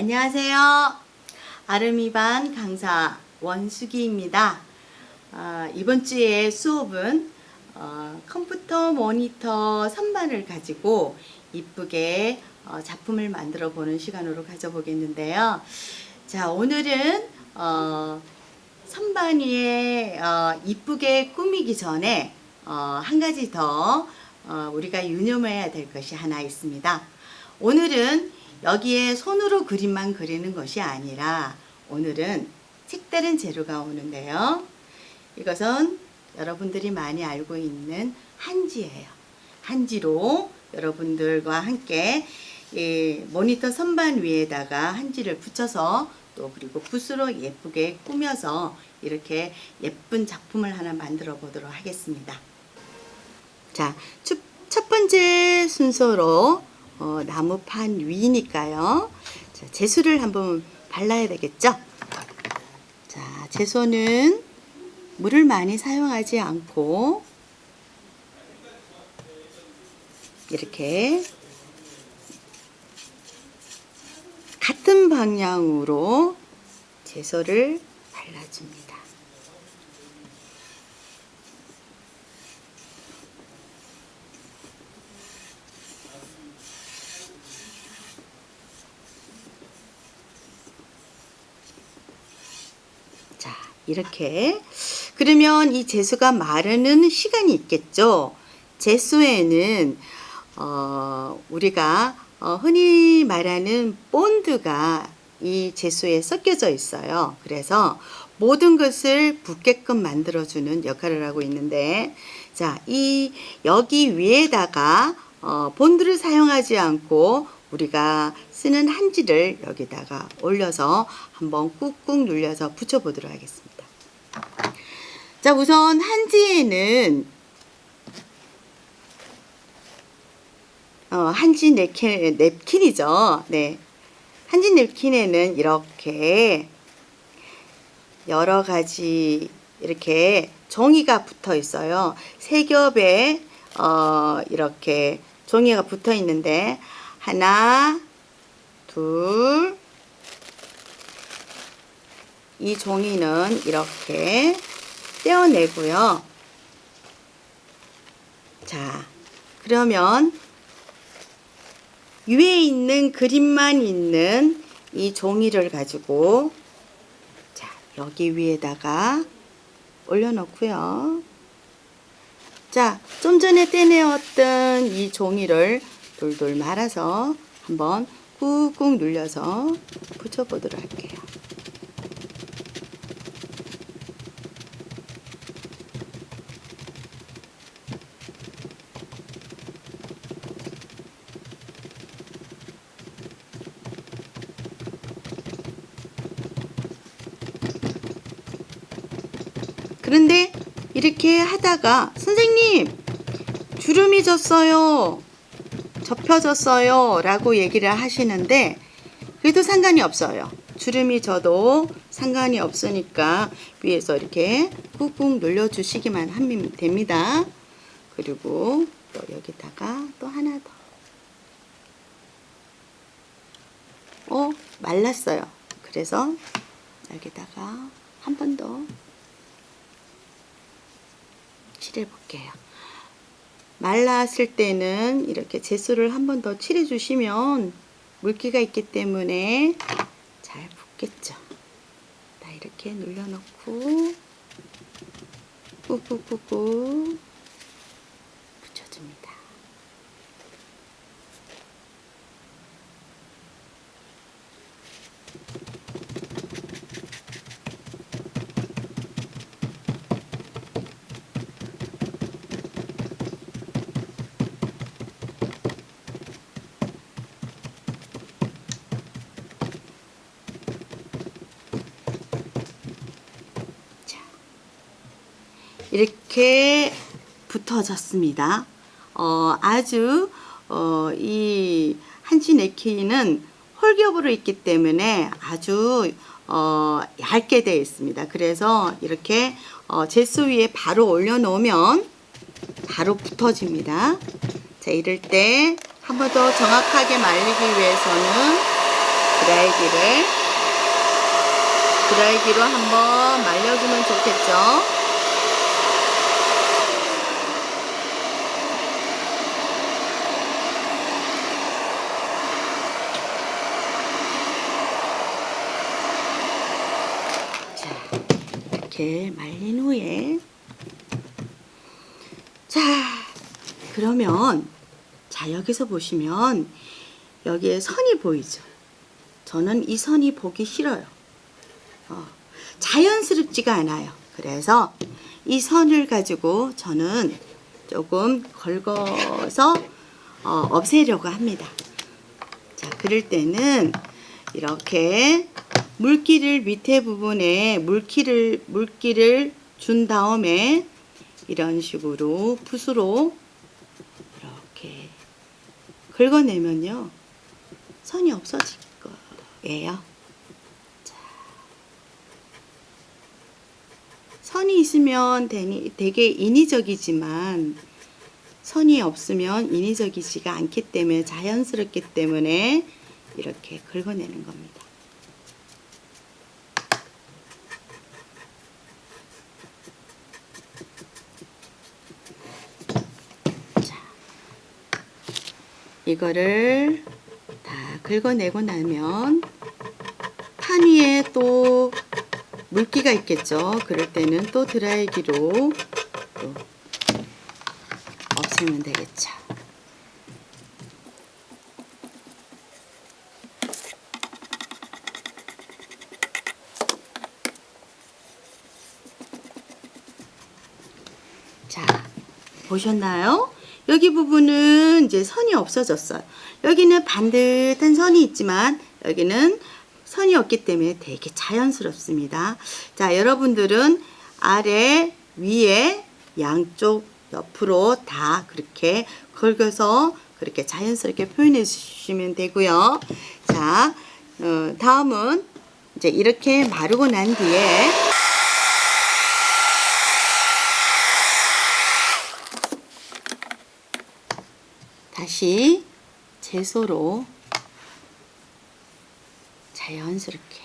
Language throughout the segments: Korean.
안녕하세요. 아름이반 강사 원수기입니다. 아, 이번 주에 수업은 어, 컴퓨터 모니터 선반을 가지고 이쁘게 어, 작품을 만들어 보는 시간으로 가져보겠는데요. 자, 오늘은 어, 선반 위에 어, 이쁘게 꾸미기 전에 어, 한 가지 더 어, 우리가 유념해야 될 것이 하나 있습니다. 오늘은 여기에 손으로 그림만 그리는 것이 아니라 오늘은 색다른 재료가 오는데요. 이것은 여러분들이 많이 알고 있는 한지예요. 한지로 여러분들과 함께 이 모니터 선반 위에다가 한지를 붙여서 또 그리고 붓으로 예쁘게 꾸며서 이렇게 예쁜 작품을 하나 만들어 보도록 하겠습니다. 자, 첫, 첫 번째 순서로 어, 나무판 위니까요. 자, 제수를 한번 발라야 되겠죠? 자, 제소는 물을 많이 사용하지 않고 이렇게 같은 방향으로 제소를 발라줍니다. 자, 이렇게. 그러면 이 제수가 마르는 시간이 있겠죠? 제수에는, 어, 우리가 어, 흔히 말하는 본드가 이 제수에 섞여져 있어요. 그래서 모든 것을 붓게끔 만들어주는 역할을 하고 있는데, 자, 이, 여기 위에다가, 어, 본드를 사용하지 않고 우리가 쓰는 한지를 여기다가 올려서 한번 꾹꾹 눌려서 붙여보도록 하겠습니다. 자, 우선 한지에는 어, 한지 냅킨, 냅킨이죠. 네. 한지 냅킨에는 이렇게 여러 가지 이렇게 종이가 붙어 있어요. 세 겹에 어, 이렇게 종이가 붙어 있는데 하나, 둘, 이 종이는 이렇게 떼어내고요. 자, 그러면 위에 있는 그림만 있는 이 종이를 가지고 자, 여기 위에다가 올려놓고요. 자, 좀 전에 떼내었던 이 종이를 돌돌 말아서 한번 꾹꾹 눌려서 붙여보도록 할게요. 그런데 이렇게 하다가 선생님 주름이 졌어요. 접혀졌어요. 라고 얘기를 하시는데 그래도 상관이 없어요. 주름이 져도 상관이 없으니까 위에서 이렇게 꾹꾹 눌러 주시기만 하면 됩니다. 그리고 또 여기다가 또 하나 더. 어, 말랐어요. 그래서 여기다가 한 번 더 칠해 볼게요. 말랐을 때는 이렇게 제수를 한 번 더 칠해 주시면 물기가 있기 때문에 잘 붙겠죠. 자, 이렇게 눌러놓고 꾹꾹꾹꾹 이렇게 붙어졌습니다. 어, 아주 어, 이 한지 네키는 홀겹으로 있기 때문에 아주 어, 얇게 되어 있습니다. 그래서 이렇게 어, 제수 위에 바로 올려놓으면 바로 붙어집니다. 자, 이럴 때 한 번 더 정확하게 말리기 위해서는 드라이기를 드라이기로 한번 말려주면 좋겠죠. 자, 이렇게 말린 후에 자, 그러면 자, 여기서 보시면 여기에 선이 보이죠? 저는 이 선이 보기 싫어요. 어, 자연스럽지가 않아요. 그래서 이 선을 가지고 저는 조금 긁어서 어, 없애려고 합니다. 자, 그럴 때는 이렇게 물기를 밑에 부분에 물기를 물기를 준 다음에 이런 식으로 붓으로 이렇게 긁어내면요 선이 없어질 거예요. 자, 선이 있으면 되니, 되게 인위적이지만 선이 없으면 인위적이지가 않기 때문에 자연스럽기 때문에 이렇게 긁어내는 겁니다. 이거를 다 긁어내고 나면 판 위에 또 물기가 있겠죠. 그럴 때는 또 드라이기로 또 없애면 되겠죠. 자, 보셨나요? 여기 부분은 이제 선이 없어졌어요. 여기는 반듯한 선이 있지만 여기는 선이 없기 때문에 되게 자연스럽습니다. 자, 여러분들은 아래, 위에, 양쪽 옆으로 다 그렇게 긁어서 그렇게 자연스럽게 표현해 주시면 되고요. 자, 어, 다음은 이제 이렇게 마르고 난 뒤에 다시 채소로 자연스럽게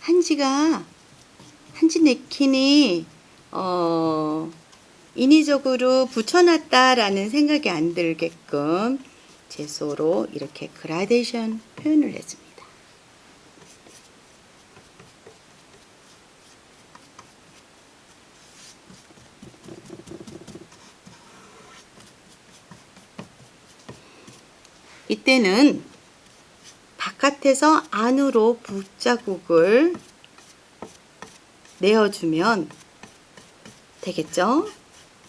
한지가 한지 네킨이 어 인위적으로 붙여놨다라는 생각이 안 들게끔 채소로 이렇게 그라데이션 표현을 했습니다. 이때는 바깥에서 안으로 붓자국을 내어주면 되겠죠?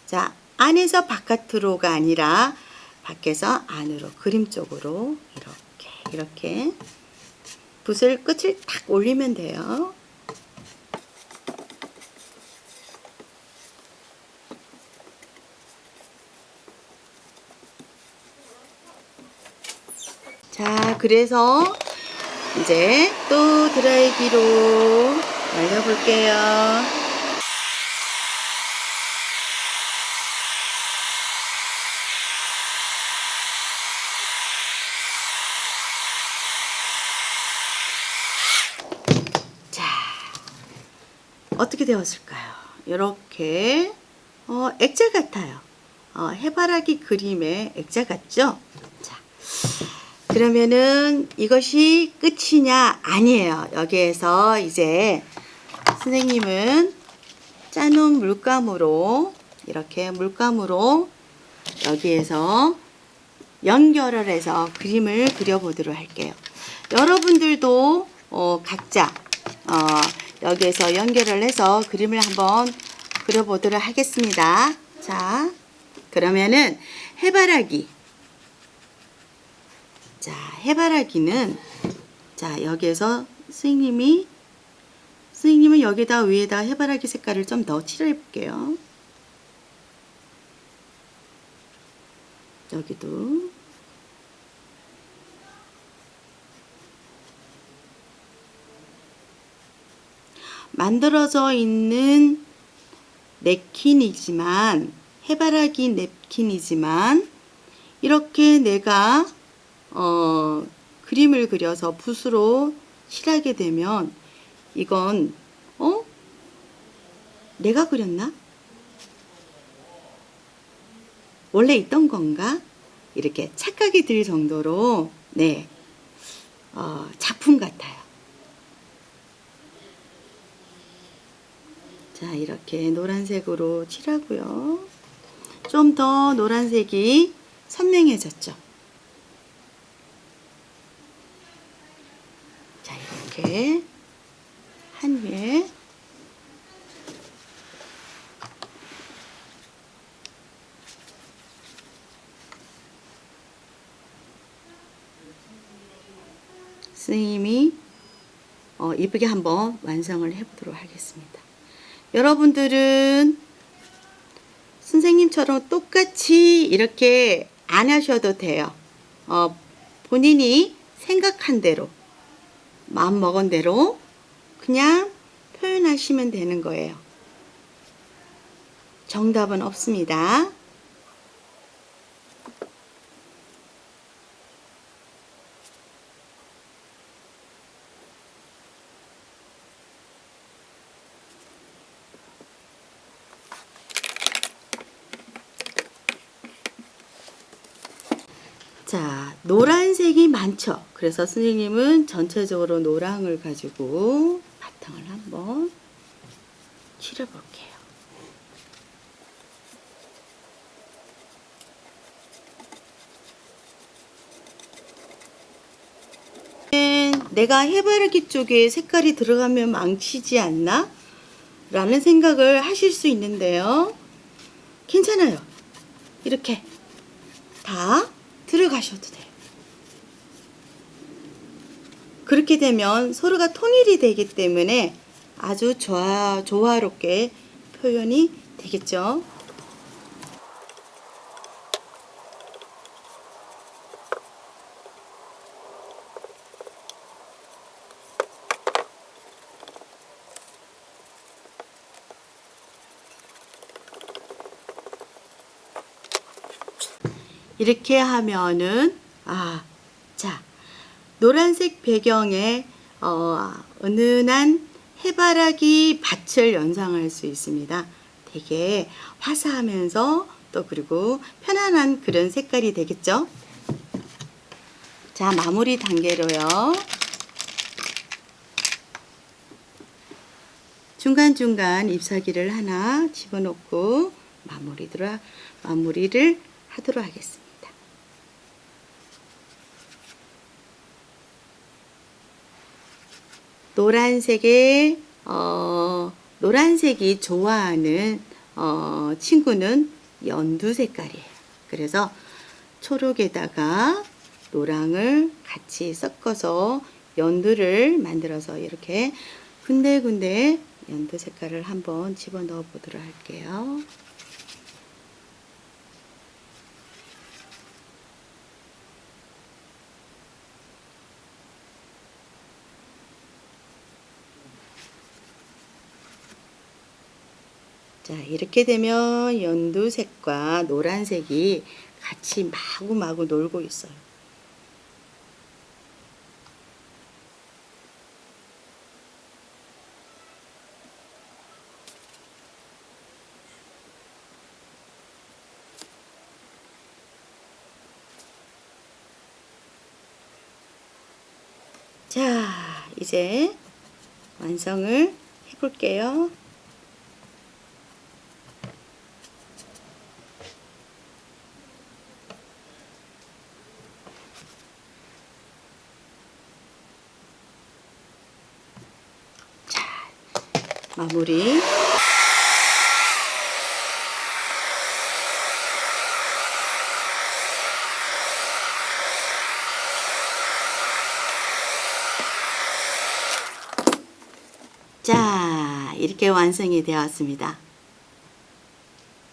자, 안에서 바깥으로가 아니라 밖에서 안으로 그림 쪽으로 이렇게 이렇게 붓을 끝을 탁 올리면 돼요. 자, 그래서 이제 또 드라이기로 말려볼게요. 자, 어떻게 되었을까요? 이렇게 어, 액자 같아요. 어, 해바라기 그림의 액자 같죠? 자, 그러면은 이것이 끝이냐? 아니에요. 여기에서 이제 선생님은 짜놓은 물감으로 이렇게 물감으로 여기에서 연결을 해서 그림을 그려보도록 할게요. 여러분들도 어, 각자 어, 여기에서 연결을 해서 그림을 한번 그려보도록 하겠습니다. 자, 그러면은 해바라기 자, 해바라기는 자, 여기에서 선생님이 선생님은 여기다 위에다 해바라기 색깔을 좀 더 칠해 볼게요. 여기도 만들어져 있는 냅킨이지만 해바라기 냅킨이지만 이렇게 내가 어, 그림을 그려서 붓으로 칠하게 되면 이건 어? 내가 그렸나? 원래 있던 건가? 이렇게 착각이 들 정도로 네 어, 작품 같아요. 자 이렇게 노란색으로 칠하고요. 좀 더 노란색이 선명해졌죠. 자 이렇게 한 후에 선생님이 어, 이쁘게 한번 완성을 해보도록 하겠습니다. 여러분들은 선생님처럼 똑같이 이렇게 안 하셔도 돼요. 어, 본인이 생각한 대로, 마음 먹은 대로 그냥 표현하시면 되는 거예요. 정답은 없습니다. 자, 노란색이 많죠. 그래서 선생님은 전체적으로 노랑을 가지고 바탕을 한번 칠해볼게요. 내가 해바라기 쪽에 색깔이 들어가면 망치지 않나? 라는 생각을 하실 수 있는데요. 괜찮아요. 이렇게 다 들어가셔도 돼요. 그렇게 되면 서로가 통일이 되기 때문에 아주 조화, 조화롭게 표현이 되겠죠. 이렇게 하면은 아, 자 노란색 배경에 어, 은은한 해바라기 밭을 연상할 수 있습니다. 되게 화사하면서 또 그리고 편안한 그런 색깔이 되겠죠. 자 마무리 단계로요. 중간중간 잎사귀를 하나 집어넣고 마무리를, 하도록 하겠습니다. 노란색의 어, 노란색이 좋아하는 어, 친구는 연두 색깔이에요. 그래서 초록에다가 노랑을 같이 섞어서 연두를 만들어서 이렇게 군데군데 연두 색깔을 한번 집어넣어 보도록 할게요. 자, 이렇게 되면 연두색과 노란색이 같이 마구마구 놀고 있어요. 자, 이제 완성을 해볼게요. 마무리. 자, 이렇게 완성이 되었습니다.